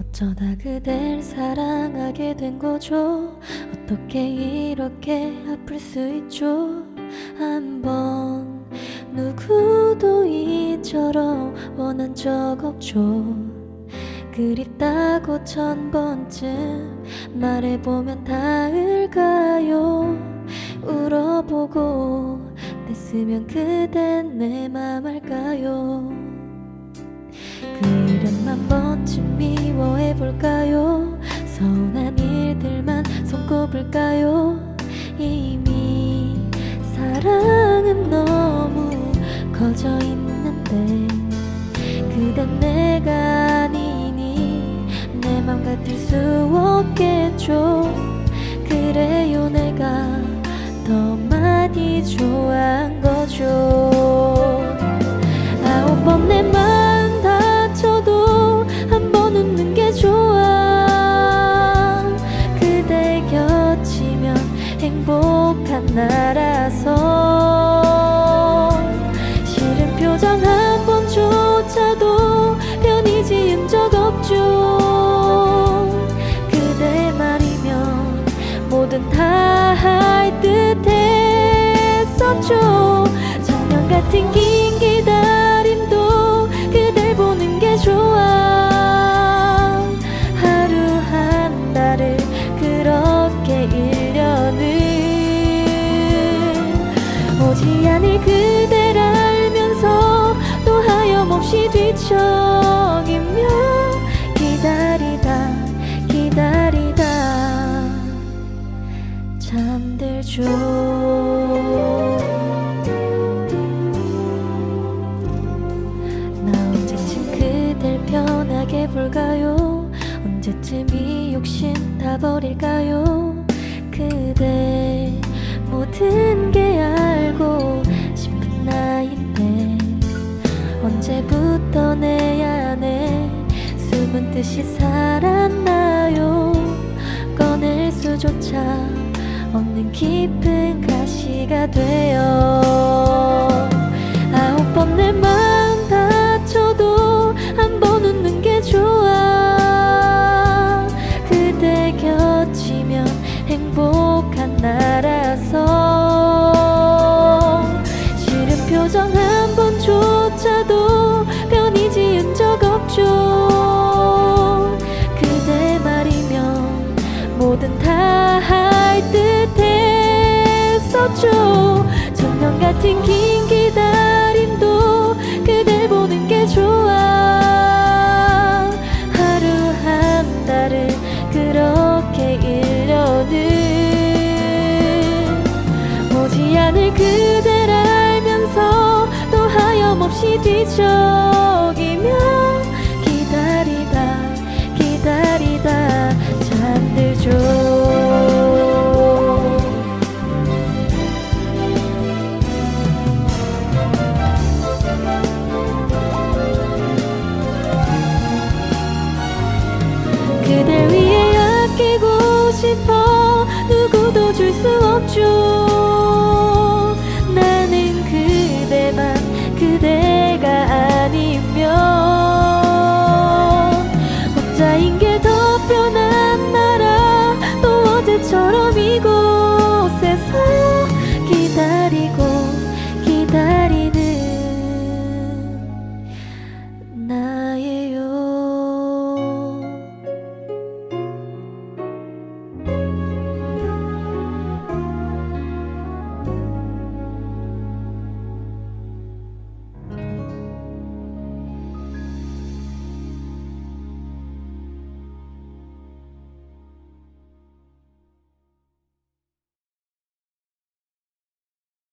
어쩌다 그댈 사랑하게 된 거죠? 어떻게 이렇게 아플 수 있죠? 한번 누구도 이처럼 원한 적 없죠. 그립다고 천 번쯤 말해보면 닿을까요? 울어보고 냈으면 그댄 내 맘 알까요 그 이름만 번쯤 미워해볼까요? 서운한 일들만 손꼽을까요? 이미 사랑은 너무 커져 있는데 그댄 내가 아니니 내 맘 같을 수 없겠죠? 그래요 내가 더 많이 좋아 나라서 싫은 표정 한 번조차도 편히 지은 적 없죠. 그대 말이면 뭐든 다 할 듯 했었죠. 작년 같은 긴기 뒤척이며 기다리다 기다리다. 잠들죠. 나 언제쯤 그댈 편하게 볼까요? 언제쯤 이 욕심 다 버릴까요? 그대 모든 게 알고 언제부터 내 안에 숨은 뜻이 살았나요? 꺼낼 수조차 없는 깊은 가시가 되어 듯했었죠 천년 같은 긴 기다림도 그댈 보는 게 좋아. 하루 한 달을 그렇게 1년을 오지 않을 그댈 알면서 또 하염없이 뒤척이며 그댈 위해 아끼고 싶어. 누구도 줄 수 없죠